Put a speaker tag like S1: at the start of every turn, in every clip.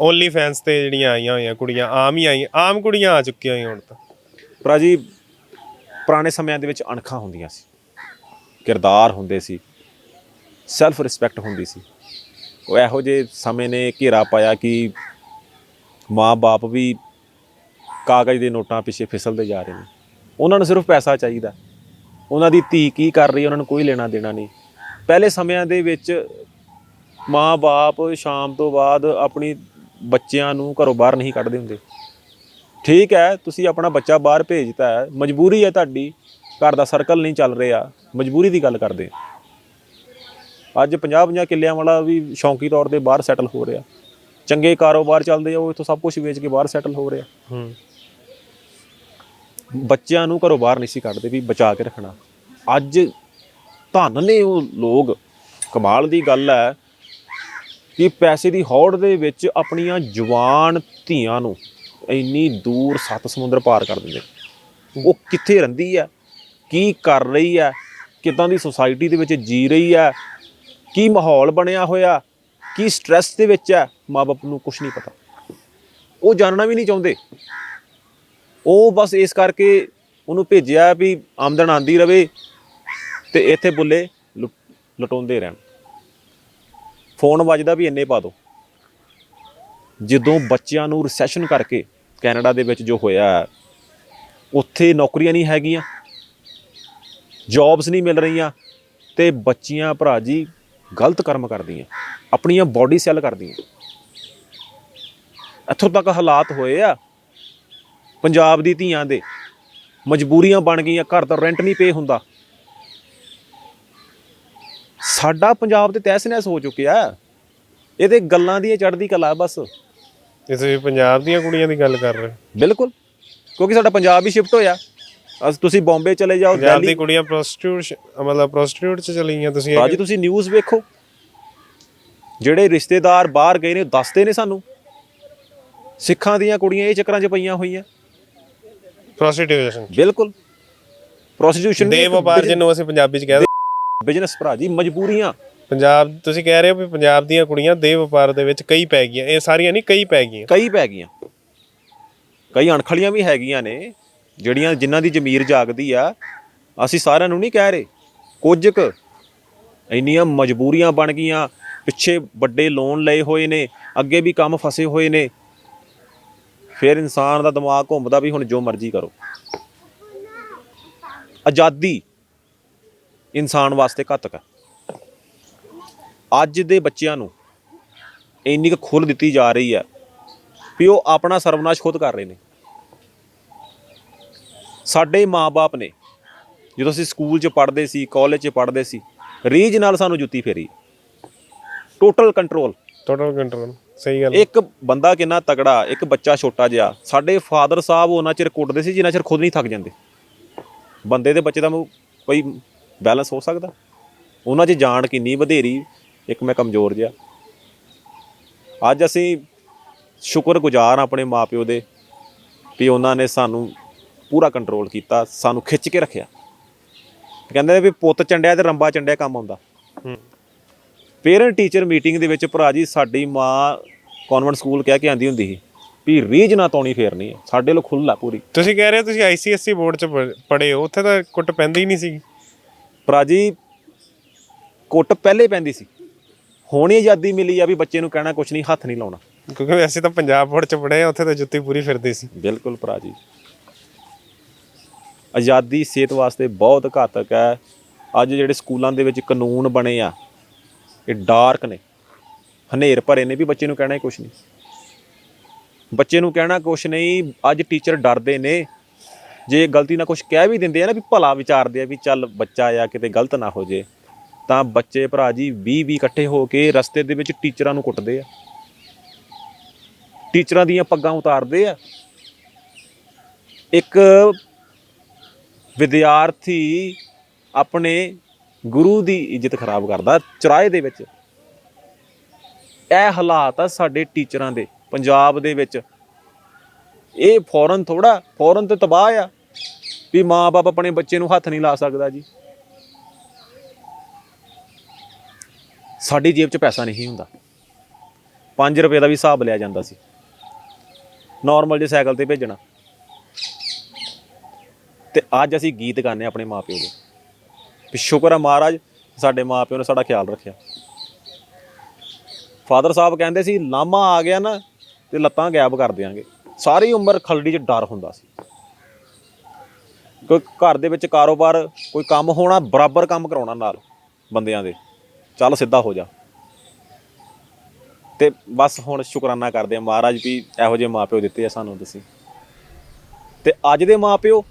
S1: Only fans ਤੇ ਜਿਹੜੀਆਂ ਆਈਆਂ ਹੋਈਆਂ ਕੁੜੀਆਂ, ਆਮ ਹੀ ਆਈਆਂ, ਆਮ ਕੁੜੀਆਂ ਆ ਚੁੱਕੀਆਂ ਹੋਈਆਂ ਹੁਣ ਤਾਂ।
S2: ਭਰਾ ਜੀ, ਪੁਰਾਣੇ ਸਮਿਆਂ ਦੇ ਵਿੱਚ ਅਣਖਾਂ ਹੁੰਦੀਆਂ ਸੀ। ਕਿਰਦਾਰ ਹੁੰਦੇ ਸੀ। ਸੈਲਫ ਰਿਸਪੈਕਟ ਹੁੰਦੀ ਸੀ। ਉਹ ਇਹੋ ਜਿਹੇ ਸਮੇਂ ਨੇ ਘੇਰਾ ਪਾਇਆ ਕਿ ਮਾਂ-ਬਾਪ ਵੀ ਕਾਗਜ਼ ਦੇ ਨੋਟਾਂ ਪਿੱਛੇ ਫਿਸਲਦੇ ਜਾ ਰਹੇ ਨੇ। ਉਹਨਾਂ ਨੂੰ ਸਿਰਫ ਪੈਸਾ ਚਾਹੀਦਾ। ਉਹਨਾਂ ਦੀ ਧੀ ਕੀ ਕਰ ਰਹੀ ਹੈ ਉਹਨਾਂ ਨੂੰ ਕੋਈ ਲੈਣਾ ਦੇਣਾ ਨਹੀਂ। ਪਹਿਲੇ ਸਮਿਆਂ ਦੇ ਵਿੱਚ ਮਾਂ-ਬਾਪ ਸ਼ਾਮ ਤੋਂ ਬਾਅਦ ਆਪਣੀ ਬੱਚਿਆਂ ਨੂੰ ਘਰੋਂ ਬਾਹਰ ਨਹੀਂ ਕੱਢਦੇ ਹੁੰਦੇ। ਠੀਕ ਹੈ ਤੁਸੀਂ ਆਪਣਾ ਬੱਚਾ ਬਾਹਰ ਭੇਜਤਾ ਹੈ ਮਜਬੂਰੀ ਹੈ ਤੁਹਾਡੀ ਘਰ ਦਾ ਸਰਕਲ ਨਹੀਂ ਚੱਲ ਰਿਹਾ ਮਜਬੂਰੀ ਦੀ ਗੱਲ ਕਰਦੇ। ਅੱਜ 50-50 ਕਿੱਲਿਆਂ ਵਾਲਾ ਵੀ ਸ਼ੌਂਕੀ ਤੌਰ ਤੇ ਬਾਹਰ ਸੈਟਲ ਹੋ ਰਿਹਾ। ਚੰਗੇ ਕਾਰੋਬਾਰ ਚੱਲਦੇ ਆ ਉਹ ਇੱਥੋਂ ਸਭ ਕੁਝ ਵੇਚ ਕੇ ਬਾਹਰ ਸੈਟਲ ਹੋ ਰਿਹਾ।
S1: ਹੂੰ।
S2: ਬੱਚਿਆਂ ਨੂੰ ਘਰੋਂ ਬਾਹਰ ਨਹੀਂ ਸੀ ਕੱਢਦੇ ਵੀ ਬਚਾ ਕੇ ਰੱਖਣਾ। ਅੱਜ ਧਨ ਨੇ ਉਹ ਲੋਕ ਕਮਾਲ ਦੀ ਗੱਲ ਹੈ ਕਿ ਪੈਸੇ ਦੀ ਹੌੜ ਦੇ ਵਿੱਚ ਆਪਣੀਆਂ ਜਵਾਨ ਧੀਆਂ ਨੂੰ ਇੰਨੀ ਦੂਰ ਸੱਤ ਸਮੁੰਦਰ ਪਾਰ ਕਰ ਦਿੰਦੇ। ਉਹ ਕਿੱਥੇ ਰਹਿੰਦੀ ਹੈ? ਕੀ ਕਰ ਰਹੀ ਹੈ? ਕਿਦਾਂ ਦੀ ਸੁਸਾਇਟੀ ਦੇ ਵਿੱਚ ਜੀ ਰਹੀ ਹੈ? ਕੀ ਮਾਹੌਲ ਬਣਿਆ ਹੋਇਆ? ਕੀ ਸਟ੍ਰੈਸ ਦੇ ਵਿੱਚ ਹੈ? ਮਾਪੇ ਨੂੰ ਕੁਝ ਨਹੀਂ ਪਤਾ। ਉਹ ਜਾਣਨਾ ਵੀ ਨਹੀਂ ਚਾਹੁੰਦੇ। ਉਹ ਬਸ ਇਸ ਕਰਕੇ ਉਹਨੂੰ ਭੇਜਿਆ ਵੀ ਆਮਦਨ ਆਂਦੀ ਰਵੇ ਤੇ ਇੱਥੇ ਬੁੱਲੇ ਲੁ- ਲੁਟਾਉਂਦੇ ਰਹਿਣ। ਫੋਨ ਵੱਜਦਾ ਵੀ ਇੰਨੇ ਪਾ ਦੋ। ਜਦੋਂ ਬੱਚਿਆਂ ਨੂੰ ਰਿਸੈਸ਼ਨ ਕਰਕੇ ਕੈਨੇਡਾ ਦੇ ਵਿੱਚ ਜੋ ਹੋਇਆ, ਉੱਥੇ ਨੌਕਰੀਆਂ ਨਹੀਂ ਹੈਗੀਆਂ, ਜੌਬਸ ਨਹੀਂ ਮਿਲ ਰਹੀਆਂ ਤੇ ਬੱਚੀਆਂ, ਭਰਾ ਜੀ ਗਲਤ ਕਰਮ ਕਰਦੀਆਂ, ਆਪਣੀਆਂ ਬਾਡੀ ਸੈੱਲ ਕਰਦੀਆਂ। ਇੱਥੋਂ ਤੱਕ ਹਾਲਾਤ ਹੋਏ ਆ, ਪੰਜਾਬ ਦੀ ਧੀਆਂ ਦੇ ਮਜਬੂਰੀਆਂ ਬਣ ਗਈਆਂ, ਘਰ ਦਾ ਰੈਂਟ ਨਹੀਂ ਪੇ ਹੁੰਦਾ। ਸਾਡਾ ਪੰਜਾਬ ਤੇ ਤਹਿਸ ਨਹਿਸ ਹੋ ਚੁੱਕਿਆ ਇਹ ਤੇ ਗੱਲਾਂ ਦੀਆਂ ਚੜ੍ਹਦੀ ਕਲਾ ਬਸ।
S1: ਇਹ ਤੁਸੀਂ ਪੰਜਾਬ ਦੀਆਂ ਕੁੜੀਆਂ ਦੀ ਗੱਲ ਕਰ ਰਹੇ
S2: ਬਿਲਕੁਲ। ਕਿਉਂਕਿ ਸਾਡਾ ਪੰਜਾਬ ਹੀ ਸ਼ਿਫਟ ਹੋਇਆ। ਅਸ ਤੁਸੀਂ ਬੰਬੇ ਚਲੇ ਜਾਓ
S1: ਪੰਜਾਬ ਦੀ ਕੁੜੀਆਂ ਪ੍ਰੋਸਟੀਟਿਊਟ ਮਤਲਬ ਪ੍ਰੋਸਟੀਟਿਊਟ ਚ ਚਲੀ ਗਈਆਂ ਤੁਸੀਂ।
S2: ਅੱਜ ਤੁਸੀਂ ਨਿਊਜ਼ ਵੇਖੋ। ਜਿਹੜੇ ਰਿਸ਼ਤੇਦਾਰ ਬਾਹਰ ਗਏ ਨੇ ਦੱਸਦੇ ਨੇ ਸਾਨੂੰ। ਸਿੱਖਾਂ ਦੀਆਂ ਕੁੜੀਆਂ ਇਹ ਚੱਕਰਾਂ 'ਚ ਪਈਆਂ ਹੋਈਆਂ।
S1: ਪ੍ਰੋਸਟੀਟਿਊਸ਼ਨ
S2: ਬਿਲਕੁਲ। ਪ੍ਰੋਸਟੀਟਿਊਸ਼ਨ
S1: ਦੇ ਵਪਾਰ ਜਿਹਨੂੰ ਅਸੀਂ ਪੰਜਾਬੀ ਚ ਕਹਿੰਦੇ
S2: ਬਿਜ਼ਨਸ ਭਰਾ ਜੀ ਮਜਬੂਰੀਆਂ।
S1: ਪੰਜਾਬ ਤੁਸੀਂ ਕਹਿ ਰਹੇ ਹੋ ਵੀ ਪੰਜਾਬ ਦੀਆਂ ਕੁੜੀਆਂ ਦੇ ਵਪਾਰ ਦੇ ਵਿੱਚ ਕਈ ਪੈ ਗਈਆਂ ਇਹ ਸਾਰੀਆਂ ਨਹੀਂ ਕਈ ਪੈ ਗਈਆਂ।
S2: ਕਈ ਪੈ ਗਈਆਂ। ਕਈ ਅਣਖਲੀਆਂ ਵੀ ਹੈਗੀਆਂ ਨੇ ਜਿਹੜੀਆਂ ਜਿਨ੍ਹਾਂ ਦੀ ਜ਼ਮੀਰ ਜਾਗਦੀ ਆ। ਅਸੀਂ ਸਾਰਿਆਂ ਨੂੰ ਨਹੀਂ ਕਹਿ ਰਹੇ। ਕੁਝ ਕੁ ਇੰਨੀਆਂ ਮਜਬੂਰੀਆਂ ਬਣ ਗਈਆਂ ਪਿੱਛੇ ਵੱਡੇ ਲੋਨ ਲਏ ਹੋਏ ਨੇ ਅੱਗੇ ਵੀ ਕੰਮ ਫਸੇ ਹੋਏ ਨੇ। ਫਿਰ ਇਨਸਾਨ ਦਾ ਦਿਮਾਗ ਘੁੰਮਦਾ ਵੀ ਹੁਣ ਜੋ ਮਰਜ਼ੀ ਕਰੋ। ਆਜ਼ਾਦੀ ਇਨਸਾਨ ਵਾਸਤੇ ਘਾਤਕ ਹੈ। ਅੱਜ ਦੇ ਬੱਚਿਆਂ ਨੂੰ ਇੰਨੀ ਕੁ ਖੁੱਲ੍ਹ ਦਿੱਤੀ ਜਾ ਰਹੀ ਹੈ ਵੀ ਉਹ ਆਪਣਾ ਸਰਵਨਾਸ਼ ਖੁਦ ਕਰ ਰਹੇ ਨੇ। ਸਾਡੇ ਮਾਪੇ ਨੇ ਜਦੋਂ ਅਸੀਂ ਸਕੂਲ 'ਚ ਪੜ੍ਹਦੇ ਸੀ ਕਾਲਜ 'ਚ ਪੜ੍ਹਦੇ ਸੀ ਰੀਝ ਨਾਲ ਸਾਨੂੰ ਜੁੱਤੀ ਫੇਰੀ। ਟੋਟਲ ਕੰਟਰੋਲ
S1: ਟੋਟਲ ਕੰਟਰੋਲ ਸਹੀ ਗੱਲ
S2: ਇੱਕ ਬੰਦਾ ਕਿੰਨਾ ਤਗੜਾ ਇੱਕ ਬੱਚਾ ਛੋਟਾ ਜਿਹਾ ਸਾਡੇ ਫਾਦਰ ਸਾਹਿਬ ਉਹਨਾਂ ਚਿਰ ਕੁੱਟਦੇ ਸੀ ਜਿੰਨਾ ਚਿਰ ਖੁਦ ਨਹੀਂ ਥੱਕ ਜਾਂਦੇ। ਬੰਦੇ ਦੇ ਬੱਚੇ ਦਾ ਕੋਈ ਬੈਲੈਂਸ ਹੋ ਸਕਦਾ? ਉਹਨਾਂ 'ਚ ਜਾਣ ਕਿੰਨੀ ਵਧੇਰੀ ਇੱਕ ਮੈਂ ਕਮਜ਼ੋਰ ਜਿਹਾ। ਅੱਜ ਅਸੀਂ ਸ਼ੁਕਰਗੁਜ਼ਾਰ ਆਪਣੇ ਮਾਪਿਓ ਦੇ ਵੀ ਉਹਨਾਂ ਨੇ ਸਾਨੂੰ ਪੂਰਾ ਕੰਟਰੋਲ ਕੀਤਾ ਸਾਨੂੰ ਖਿੱਚ ਕੇ ਰੱਖਿਆ। ਕਹਿੰਦੇ ਨੇ ਵੀ ਪੁੱਤ ਚੰਡਿਆ ਤੇ ਰੰਬਾ ਚੰਡਿਆ ਕੰਮ ਆਉਂਦਾ।
S1: ਹੂੰ।
S2: ਪੇਰੈਂਟ ਟੀਚਰ ਮੀਟਿੰਗ ਦੇ ਵਿੱਚ ਭਰਾ ਜੀ ਸਾਡੀ ਮਾਂ ਕਨਵੈਂਟ ਸਕੂਲ ਕਹਿ ਕੇ ਆਂਦੀ ਹੁੰਦੀ ਸੀ ਵੀ ਰੀਝ ਨਾ ਤੌਣੀ ਫੇਰਨੀ ਹੈ ਸਾਡੇ ਲੋ ਖੁੱਲਾ ਪੂਰੀ।
S1: ਤੁਸੀਂ ਕਹਿ ਰਹੇ ਹੋ ਤੁਸੀਂ ਆਈਸੀਐਸਸੀ ਬੋਰਡ ਚ ਪੜ੍ਹੇ ਹੋ ਉੱਥੇ ਤਾਂ ਕੁੱਟ ਪੈਂਦੀ ਹੀ ਨਹੀਂ ਸੀ।
S2: ਭਰਾ ਜੀ ਕੁੱਟ ਪਹਿਲੇ ਪੈਂਦੀ ਸੀ। ਹੁਣ ਹੀ ਆਜ਼ਾਦੀ ਮਿਲੀ ਆ ਵੀ ਬੱਚੇ ਨੂੰ ਕਹਿਣਾ ਕੁਛ ਨਹੀਂ ਹੱਥ ਨਹੀਂ ਲਾਉਣਾ।
S1: ਕਿਉਂਕਿ ਵੈਸੇ ਤਾਂ ਪੰਜਾਬ ਬੋਰਡ ਚ ਪੜ੍ਹੇ ਆ ਉੱਥੇ ਤਾਂ ਜੁੱਤੀ ਪੂਰੀ ਫਿਰਦੀ ਸੀ।
S2: ਬਿਲਕੁਲ ਭਰਾ ਜੀ। ਆਜ਼ਾਦੀ ਸਿਹਤ ਵਾਸਤੇ ਬਹੁਤ ਘਾਤਕ ਹੈ। ਅੱਜ ਜਿਹੜੇ ਸਕੂਲਾਂ ਦੇ ਵਿੱਚ ਕਾਨੂੰਨ ਬਣੇ ਆ ਇਹ ਡਾਰਕ ਨੇ। ਹਨੇਰ ਭਰੇ ਨੇ ਵੀ ਬੱਚੇ ਨੂੰ ਕਹਿਣਾ ਕੁਛ ਨਹੀਂ। ਬੱਚੇ ਨੂੰ ਕਹਿਣਾ ਕੁਛ ਨਹੀਂ ਅੱਜ ਟੀਚਰ ਡਰਦੇ ਨੇ। ਜੇ ਗਲਤੀ ਨਾਲ ਕੁਛ ਕਹਿ ਵੀ ਦਿੰਦੇ ਆ ਨਾ ਵੀ ਭਲਾ ਵਿਚਾਰਦੇ ਆ ਵੀ ਚੱਲ ਬੱਚਾ ਆ, ਕਿਤੇ ਗਲਤ ਨਾ ਹੋ ਜੇ, ਤਾਂ ਬੱਚੇ ਭਰਾ ਜੀ 20 20 ਇਕੱਠੇ ਹੋ ਕੇ ਰਸਤੇ ਦੇ ਵਿੱਚ ਟੀਚਰਾਂ ਨੂੰ ਕੁੱਟਦੇ ਆ। ਟੀਚਰਾਂ ਦੀਆਂ ਪੱਗਾਂ ਉਤਾਰਦੇ ਆ। ਇੱਕ ਵਿਦਿਆਰਥੀ ਆਪਣੇ ਗੁਰੂ ਦੀ ਇੱਜ਼ਤ ਖਰਾਬ ਕਰਦਾ ਚਰਾਏ ਦੇ ਵਿੱਚ। ਇਹ ਹਾਲਾਤ ਆ ਸਾਡੇ ਟੀਚਰਾਂ ਦੇ, ਪੰਜਾਬ ਦੇ ਵਿੱਚ। ਇਹ ਫੌਰਨ ਥੋੜਾ ਫੌਰਨ ਤੇ ਤਬਾਹ ਆ। ਵੀ ਮਾਂ-ਬਾਪ ਆਪਣੇ ਬੱਚੇ ਨੂੰ ਹੱਥ ਨਹੀਂ ਲਾ ਸਕਦਾ ਜੀ। ਸਾਡੀ ਜੇਬ 'ਚ ਪੈਸਾ ਨਹੀਂ ਹੁੰਦਾ। 5 ਰੁਪਏ ਦਾ ਵੀ ਹਿਸਾਬ ਲਿਆ ਜਾਂਦਾ ਸੀ। ਨਾਰਮਲ ਜੇ ਸਾਈਕਲ ਤੇ ਭੇਜਣਾ। ਤੇ ਅੱਜ ਅਸੀਂ ਗੀਤ ਗਾਉਂਦੇ ਹਾਂ ਆਪਣੇ ਮਾਪਿਓ ਦੇ। ਵੀ ਸ਼ੁਕਰ ਆ ਮਹਾਰਾਜ, ਸਾਡੇ ਮਾਪਿਓ ਨੇ ਸਾਡਾ ਖਿਆਲ ਰੱਖਿਆ। ਫਾਦਰ ਸਾਹਿਬ ਕਹਿੰਦੇ ਸੀ, ਲਾਮਾ ਆ ਗਿਆ ਨਾ ਤੇ ਲੱਤਾਂ ਗਾਇਬ ਕਰ ਦਿਆਂਗੇ। ਸਾਰੀ ਉਮਰ ਖਲੜੀ 'ਚ ਡਰ ਹੁੰਦਾ ਸੀ। ਕੋਈ ਘਰ ਦੇ ਵਿੱਚ ਕਾਰੋਬਾਰ ਕੋਈ ਕੰਮ ਹੋਣਾ ਬਰਾਬਰ ਕੰਮ ਕਰਾਉਣਾ ਨਾਲ ਬੰਦਿਆਂ ਦੇ। ਚੱਲ ਸਿੱਧਾ ਹੋ ਜਾ। ਤੇ ਬਸ ਹੁਣ ਸ਼ੁਕਰਾਨਾ ਕਰਦੇ ਆ ਮਹਾਰਾਜ ਵੀ ਇਹੋ ਜਿਹੇ ਮਾਪਿਓ ਦਿੱਤੇ ਆ ਸਾਨੂੰ ਤੁਸੀਂ। ਤੇ ਅੱਜ ਦੇ ਮਾਪਿਓ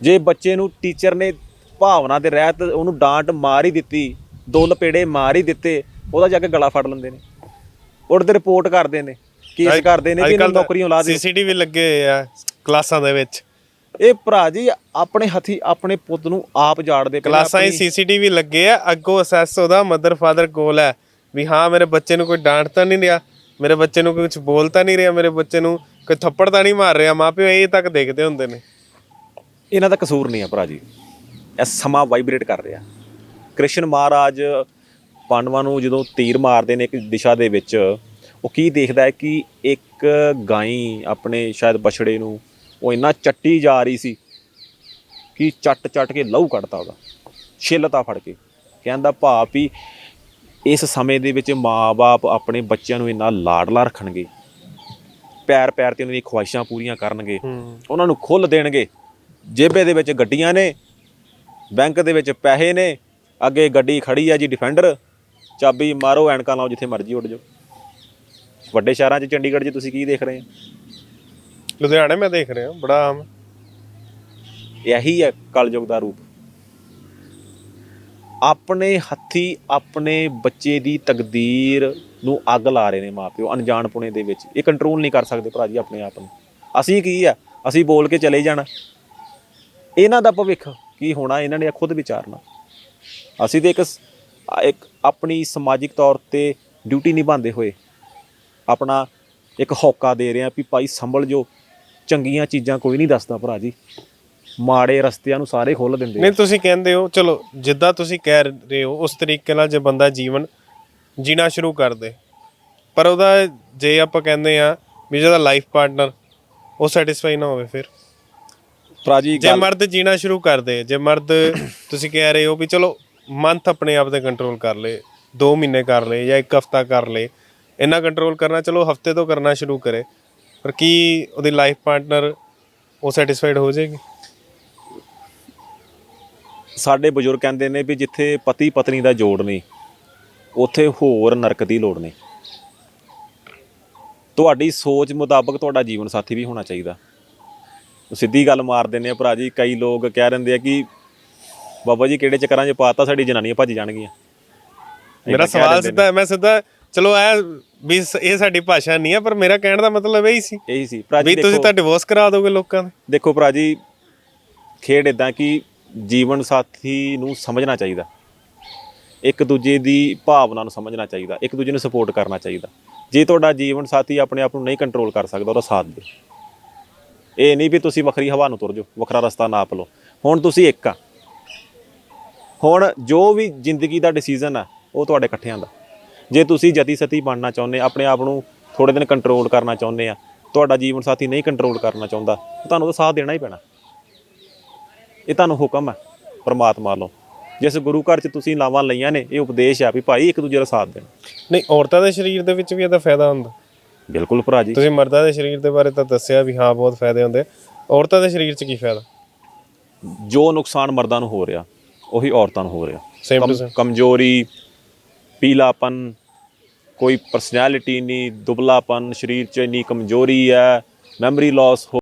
S2: ਜੇ ਬੱਚੇ ਨੂੰ ਟੀਚਰ ਨੇ ਭਾਵਨਾ ਦੇ ਰਹਿਤ ਉਹਨੂੰ ਡਾਂਟ ਮਾਰ ਹੀ ਦਿੱਤੀ ਦੋ ਲਪੇੜੇ ਮਾਰ ਹੀ ਦਿੱਤੇ ਉਹਦਾ ਜਾ ਕੇ ਗਲਾ ਫੜ ਲੈਂਦੇ ਨੇ। ਉਹਦੇ ਰਿਪੋਰਟ ਕਰਦੇ ਨੇ ਕੇਸ ਕਰਦੇ ਨੇ ਕਿ ਇਹਨੂੰ ਨੌਕਰੀਆਂ ਲਾ ਦੇ
S1: ਸੀਸੀਟੀਵੀ ਲੱਗੇ ਆ ਕਲਾਸਾਂ ਦੇ ਵਿੱਚ।
S2: ਇਹ ਭਰਾ ਜੀ ਆਪਣੇ ਹੱਥੀ ਆਪਣੇ ਪੁੱਤ ਨੂੰ ਆਪ ਜਾੜਦੇ ਪਏ
S1: ਕਲਾਸਾਂ
S2: ਆਪਣੀ-
S1: ਸੀਸੀਟੀਵੀ ਲੱਗੇ ਆ। ਅੱਗੋਂ ਅਸੈਸ ਉਹਦਾ ਮਦਰ ਫਾਦਰ ਕੋਲ ਹੈ ਵੀ ਹਾਂ ਮੇਰੇ ਬੱਚੇ ਨੂੰ ਕੋਈ ਡਾਂਟ ਤਾਂ ਨਹੀਂ ਰਿਹਾ। ਮੇਰੇ ਬੱਚੇ ਨੂੰ ਕੁਝ ਬੋਲ ਤਾਂ ਨਹੀਂ ਰਿਹਾ। ਮੇਰੇ ਬੱਚੇ ਨੂੰ ਕੋਈ ਥੱਪੜ ਤਾਂ ਨਹੀਂ ਮਾਰ ਰਿਹਾ। ਮਾਪਿਓ ਇਹ ਤੱਕ ਦੇਖਦੇ ਹੁੰਦੇ ਨੇ।
S2: ਇਹਨਾਂ ਦਾ ਕਸੂਰ ਨਹੀਂ ਆ ਭਰਾ ਜੀ। ਇਹ ਸਮਾਂ ਵਾਈਬ੍ਰੇਟ ਕਰ ਰਿਹਾ। ਕ੍ਰਿਸ਼ਨ ਮਹਾਰਾਜ ਪਾਂਡਵਾਂ ਨੂੰ ਜਦੋਂ ਤੀਰ ਮਾਰਦੇ ਨੇ ਇੱਕ ਦਿਸ਼ਾ ਦੇ ਵਿੱਚ ਉਹ ਕੀ ਦੇਖਦਾ ਹੈ ਕਿ ਇੱਕ ਗਾਈ ਆਪਣੇ ਸ਼ਾਇਦ ਬਛੜੇ ਨੂੰ ਉਹ ਇੰਨਾ ਚੱਟੀ ਜਾ ਰਹੀ ਸੀ ਕਿ ਚੱਟ ਚੱਟ ਕੇ ਲਹੂ ਕੱਢਤਾ ਉਹਦਾ ਛਿੱਲਤਾ ਫੜ ਕੇ। ਕਹਿੰਦਾ ਭਾਪ ਇਸ ਸਮੇਂ ਦੇ ਵਿੱਚ ਮਾਪੇ ਆਪਣੇ ਬੱਚਿਆਂ ਨੂੰ ਇੰਨਾ ਲਾਡਲਾ ਰੱਖਣਗੇ ਪੈਰ ਪੈਰ ਤੇ ਉਹਨਾਂ ਦੀਆਂ ਖੁਆਇਸ਼ਾਂ ਪੂਰੀਆਂ ਕਰਨਗੇ ਉਹਨਾਂ ਨੂੰ ਖੁੱਲ ਦੇਣਗੇ। ਜੇਬੇ ਦੇ ਵਿੱਚ ਗੱਡੀਆਂ ਨੇ ਬੈਂਕ ਦੇ ਵਿੱਚ ਪੈਸੇ ਨੇ ਅੱਗੇ ਗੱਡੀ ਖੜੀ ਆ ਜੀ ਡਿਫੈਂਡਰ ਚਾਬੀ ਮਾਰੋ ਐਨਕਾਂ ਲਾਓ ਜਿੱਥੇ ਮਰਜ਼ੀ ਉੱਡ ਜਾਓ। ਵੱਡੇ ਸ਼ਹਿਰਾਂ 'ਚ ਚੰਡੀਗੜ੍ਹ 'ਚ ਤੁਸੀਂ ਕੀ ਦੇਖ ਰਹੇ ਹੋ?
S1: ਲੁਧਿਆਣੇ ਮੈਂ ਦੇਖ ਰਿਹਾ, ਬੜਾ ਆਮ।
S2: ਇਹੀ ਹੈ ਕਲਯੁਗ ਦਾ ਰੂਪ। ਆਪਣੇ ਹੱਥੀ ਆਪਣੇ ਬੱਚੇ ਦੀ ਤਕਦੀਰ ਨੂੰ ਅੱਗ ਲਾ ਰਹੇ ਨੇ ਮਾਪਿਓ ਅਣਜਾਣਪੁਣੇ ਦੇ ਵਿੱਚ। ਇਹ ਕੰਟਰੋਲ ਨਹੀਂ ਕਰ ਸਕਦੇ ਭਰਾ ਜੀ ਆਪਣੇ ਆਪ ਨੂੰ। ਅਸੀਂ ਕੀ ਆ? ਅਸੀਂ ਬੋਲ ਕੇ ਚਲੇ ਜਾਣਾ। ਇਹਨਾਂ ਦਾ ਭਵਿੱਖ ਕੀ ਹੋਣਾ, ਇਹਨਾਂ ਨੇ ਖੁਦ ਵਿਚਾਰਨਾ। ਅਸੀਂ ਤੇ ਇੱਕ ਇੱਕ ਆਪਣੀ ਸਮਾਜਿਕ ਤੌਰ ਤੇ ਡਿਊਟੀ ਨਿਭਾਉਂਦੇ ਹੋਏ ਆਪਣਾ ਇੱਕ ਹੌਕਾ ਦੇ ਰਹੇ ਆ ਵੀ ਭਾਈ ਸੰਭਲ ਜੋ। ਚੰਗੀਆਂ ਚੀਜ਼ਾਂ ਕੋਈ ਨਹੀਂ ਦੱਸਦਾ ਭਰਾ ਜੀ। ਮਾੜੇ ਰਸਤਿਆਂ ਨੂੰ ਸਾਰੇ ਖੋਲ ਦਿੰਦੇ।
S1: ਨਹੀਂ ਤੁਸੀਂ ਕਹਿੰਦੇ ਹੋ ਚਲੋ ਜਿੱਦਾਂ ਤੁਸੀਂ ਕਹਿ ਰਹੇ ਹੋ ਉਸ ਤਰੀਕੇ ਨਾਲ ਜੇ ਬੰਦਾ ਜੀਵਨ ਜੀਣਾ ਸ਼ੁਰੂ ਕਰ ਦੇ। ਪਰ ਉਹਦਾ ਜੇ ਆਪਾਂ ਕਹਿੰਦੇ ਆ ਵੀ ਜਿਹਦਾ ਲਾਈਫ ਪਾਰਟਨਰ ਉਹ ਸੈਟੀਸਫਾਈ ਨਾ ਹੋਵੇ ਫਿਰ।
S2: ਭਰਾ ਜੀ
S1: ਜੇ ਮਰਦ ਜੀਣਾ ਸ਼ੁਰੂ ਕਰ ਦੇ ਜੇ ਮਰਦ ਤੁਸੀਂ ਕਹਿ ਰਹੇ ਹੋ ਵੀ ਚਲੋ ਮੰਥ ਆਪਣੇ ਆਪ ਤੇ ਕੰਟਰੋਲ ਕਰ ਲੇ 2 ਮਹੀਨੇ ਕਰ ਲੇ ਜਾਂ 1 ਹਫਤਾ ਕਰ ਲੇ ਇੰਨਾ ਕੰਟਰੋਲ ਕਰਨਾ ਚਲੋ ਹਫ਼ਤੇ ਤੋਂ ਕਰਨਾ ਸ਼ੁਰੂ ਕਰੇ। ਪਰ ਕੀ ਉਹਦੀ ਲਾਈਫ ਪਾਰਟਨਰ ਉਹ ਸੈਟੀਸਫਾਈਡ ਹੋ ਜਾਏਗੀ?
S2: ਸਾਡੇ ਬਜ਼ੁਰਗ ਕਹਿੰਦੇ ਨੇ ਵੀ ਜਿੱਥੇ ਪਤੀ ਪਤਨੀ ਦਾ ਜੋੜ ਨਹੀਂ ਉੱਥੇ ਹੋਰ ਨਰਕ ਦੀ ਲੋੜ ਨਹੀਂ। ਤੁਹਾਡੀ ਸੋਚ ਮੁਤਾਬਕ ਤੁਹਾਡਾ ਜੀਵਨ ਸਾਥੀ ਵੀ ਹੋਣਾ ਚਾਹੀਦਾ। ਸਿੱਧੀ ਗੱਲ ਮਾਰ ਦਿੰਦੇ ਆ ਭਰਾ ਜੀ ਕਈ ਲੋਕ ਕਹਿ ਰਹਿੰਦੇ ਆ ਕਿ ਬਾਬਾ ਜੀ ਕਿਹੜੇ ਚੱਕਰਾਂ 'ਚ ਪਾਤਾ ਸਾਡੀ ਜਨਾਨੀਆਂ ਭੱਜ ਜਾਣਗੀਆਂ।
S1: ਮੇਰਾ ਸਵਾਲ। ਸਿੱਧਾ ਮੈਂ ਸਿੱਧਾ ਚਲੋ ਇਹ ਵੀ ਸ- ਇਹ ਸਾਡੀ ਭਾਸ਼ਾ ਨਹੀਂ ਹੈ ਪਰ ਮੇਰਾ ਕਹਿਣ ਦਾ ਮਤਲਬ ਇਹੀ ਸੀ।
S2: ਇਹੀ ਸੀ। ਭਰਾ
S1: ਵੀ
S2: ਜੀ
S1: ਤੁਸੀਂ
S2: ਦੇਖੋ
S1: ਤਾਂ ਡਿਵੋਰਸ ਕਰਾ ਦੋਗੇ ਲੋਕਾਂ ਦੇ।
S2: ਦੇਖੋ ਭਰਾ ਜੀ ਖੇਡ ਇਦਾਂ ਕਿ ਜੀਵਨ ਸਾਥੀ ਨੂੰ ਸਮਝਣਾ ਚਾਹੀਦਾ। ਇੱਕ ਦੂਜੇ ਦੀ ਭਾਵਨਾ ਨੂੰ ਸਮਝਣਾ ਚਾਹੀਦਾ ਇੱਕ ਦੂਜੇ ਨੂੰ ਸਪੋਰਟ ਕਰਨਾ ਚਾਹੀਦਾ। ਜੇ ਤੁਹਾਡਾ ਜੀਵਨ ਸਾਥੀ ਆਪਣੇ ਆਪ ਨੂੰ ਨਹੀਂ ਕੰਟਰੋਲ ਕਰ ਸਕਦਾ ਉਹਦਾ ਸਾਥ ਦਿਓ। ਇਹ ਨਹੀਂ ਵੀ ਤੁਸੀਂ ਵੱਖਰੀ ਹਵਾ ਨੂੰ ਤੁਰ ਜਾਓ ਵੱਖਰਾ ਰਸਤਾ ਨਾਪ ਲਓ ਹੁਣ ਤੁਸੀਂ ਇੱਕ ਆ। ਹੁਣ ਜੋ ਵੀ ਜ਼ਿੰਦਗੀ ਦਾ ਡਿਸੀਜਨ ਆ ਉਹ ਤੁਹਾਡੇ ਇਕੱਠਿਆਂ ਦਾ। ਜੇ ਤੁਸੀਂ ਜਤੀ ਸਤੀ ਬਣਨਾ ਚਾਹੁੰਦੇ ਆਪਣੇ ਆਪ ਨੂੰ ਥੋੜੇ ਦਿਨ ਕੰਟਰੋਲ ਕਰਨਾ ਚਾਹੁੰਦੇ ਆ ਤੁਹਾਡਾ ਜੀਵਨ ਸਾਥੀ ਨਹੀਂ ਕੰਟਰੋਲ ਕਰਨਾ ਚਾਹੁੰਦਾ ਤੁਹਾਨੂੰ ਉਹਦਾ ਸਾਥ ਦੇਣਾ ਹੀ ਪੈਣਾ। ਇਹ ਤੁਹਾਨੂੰ ਹੁਕਮ ਹੈ ਪਰਮਾਤਮਾ ਵੱਲੋਂ। ਜਿਸ ਗੁਰੂ ਘਰ 'ਚ ਤੁਸੀਂ ਲਾਵਾਂ ਲਈਆਂ ਨੇ ਇਹ ਉਪਦੇਸ਼ ਆ ਵੀ ਭਾਈ ਇੱਕ ਦੂਜੇ ਦਾ ਸਾਥ ਦੇਣਾ।
S1: ਨਹੀਂ ਔਰਤਾਂ ਦੇ ਸਰੀਰ ਦੇ ਵਿੱਚ ਵੀ ਇਹਦਾ ਫਾਇਦਾ ਹੁੰਦਾ।
S2: ਬਿਲਕੁਲ ਭਰਾ ਜੀ।
S1: ਤੁਸੀਂ ਮਰਦਾਂ ਦੇ ਸਰੀਰ ਦੇ ਬਾਰੇ ਤਾਂ ਦੱਸਿਆ ਵੀ ਹਾਂ ਬਹੁਤ ਫਾਇਦੇ ਹੁੰਦੇ। ਔਰਤਾਂ ਦੇ ਸਰੀਰ 'ਚ ਕੀ ਫਾਇਦਾ?
S2: ਜੋ ਨੁਕਸਾਨ ਮਰਦਾਂ ਨੂੰ ਹੋ ਰਿਹਾ ਉਹੀ ਔਰਤਾਂ ਨੂੰ ਹੋ ਰਿਹਾ। ਕਮਜ਼ੋਰੀ ਪੀਲਾਪਨ ਕੋਈ ਪਰਸਨੈਲਿਟੀ ਨਹੀਂ ਦੁਬਲਾਪਨ ਸਰੀਰ 'ਚ ਇੰਨੀ ਕਮਜ਼ੋਰੀ ਹੈ ਮੈਮਰੀ ਲਾਸ ਹੋ